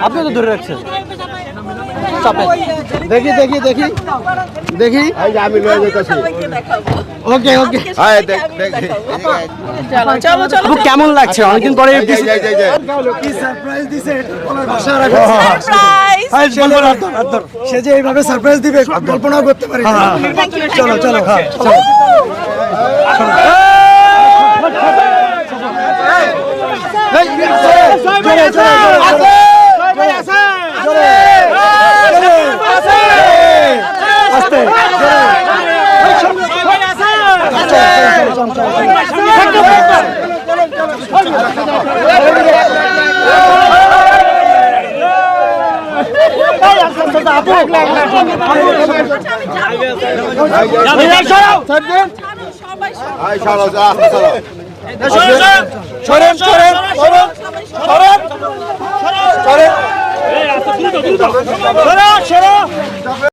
আপনি তো ধরে রাখছেন। দেখি দেখি দেখি। দেখি। আমি লয়ে যেতেছি ওকে ওকে। হ্যাঁ দেখ দেখ চলো চলো চলো। কেমন লাগছে অনেকদিন পরে এই যে, এই যে, এই। কি সারপ্রাইজ দিছে? ভাষা রাখা সারপ্রাইজ সে যে এইভাবে সারপ্রাইজ দিবে কল্পনাও করতে পারি না। থ্যাংক ইউ চলো চলো হ্যাঁ চলো যা চলো সরেন সরেন সরেন সরেন সরেন সরো সরো।